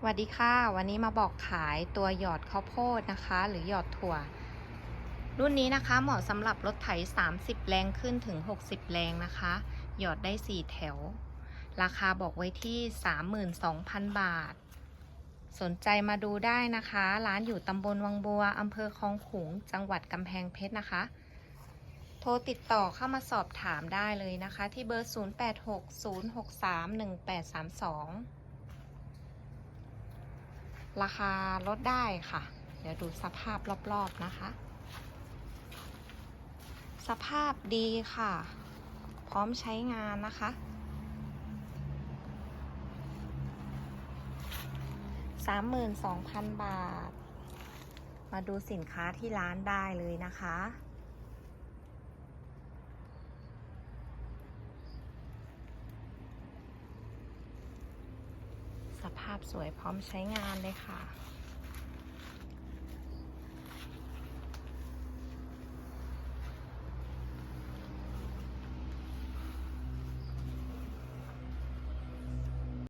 สวัสดีค่ะ วันนี้มาบอกขายตัวหยอดข้าวโพดนะคะ หรือหยอดถั่ว รุ่นนี้นะคะเหมาะสำหรับรถไถ 30 แรงขึ้นถึง 60 แรงนะคะ หยอดได้ 4 แถว ราคาบอกไว้ที่ 32,000 บาท สนใจมาดูได้นะคะ ร้านอยู่ตำบลวังบัวอำเภอคลองขุง จังหวัดกำแพงเพชรนะคะ โทรติดต่อเข้ามาสอบถามได้เลยนะคะ ที่เบอร์ 0860631832 ราคาลดได้ค่ะ เดี๋ยวดูสภาพรอบๆนะคะ สภาพดีค่ะ พร้อมใช้งานนะคะ 32,000 บาท มาดูสินค้าที่ร้านได้เลยนะคะ ภาพสวยพร้อมใช้งานเลยค่ะ